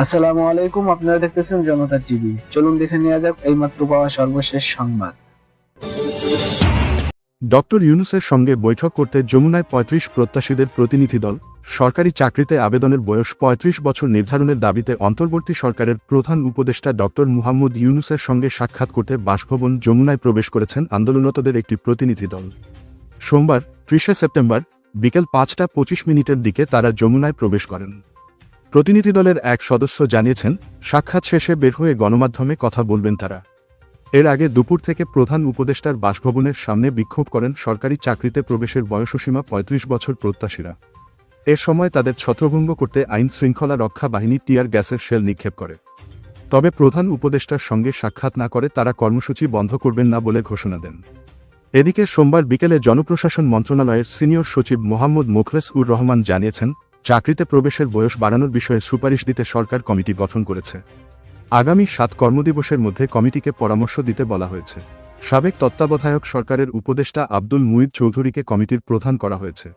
আসসালামু আলাইকুম, আপনারা দেখতেছেন জনতা টিভি। চলুন দেখে নেওয়া যাক এইমাত্র পাওয়া সর্বশেষ সংবাদ। ডক্টর ইউনুসের সঙ্গে বৈঠক করতে যমুনায় পঁয়ত্রিশ প্রত্যাশীদের প্রতিনিধি দল সরকারি চাকরিতে আবেদনের বয়স ৩৫ বছর নির্ধারণের দাবিতে অন্তর্বর্তী সরকারের প্রধান উপদেষ্টা ডক্টর মুহাম্মদ ইউনুসের সঙ্গে সাক্ষাৎ করতে বাসভবন যমুনায় প্রবেশ করেছেন আন্দোলনরতদের একটি প্রতিনিধি দল। সোমবার ত্রিশে সেপ্টেম্বর বিকেল পাঁচটা পঁচিশ মিনিটের দিকে তারা যমুনায় প্রবেশ করেন। প্রতিনিধি দলের এক সদস্য জানিয়েছেন, সাক্ষাৎ শেষে বের হয়ে গণমাধ্যমে কথা বলবেন তারা। এর আগে দুপুর থেকে প্রধান উপদেষ্টার বাসভবনের সামনে বিক্ষোভ করেন সরকারি চাকরিতে প্রবেশের বয়সসীমা ৩৫ বছর প্রত্যাশীরা। এ সময় তাদের ছত্রভঙ্গ করতে আইন শৃঙ্খলা রক্ষা বাহিনী টিয়ার গ্যাসের শেল নিক্ষেপ করে। তবে প্রধান উপদেষ্টার সঙ্গে সাক্ষাৎ না করে তারা কর্মসূচি বন্ধ করবেন না বলে ঘোষণা দেন। এদিকে সোমবার বিকেলে জনপ্রশাসন মন্ত্রণালয়ের সিনিয়র সচিব মোহাম্মদ মোখলেস উর রহমান জানিয়েছেন চাকরিতে প্রবেশের বয়স বাড়ানোর বিষয়ে সুপারিশ দিতে সরকার কমিটি গঠন করেছে। আগামী সাত কর্মদিবসের মধ্যে কমিটিকে পরামর্শ দিতে বলা হয়েছে। সাবেক তত্ত্বাবধায়ক সরকারের উপদেষ্টা আব্দুল মুইদ চৌধুরীকে কমিটির প্রধান করা হয়েছে।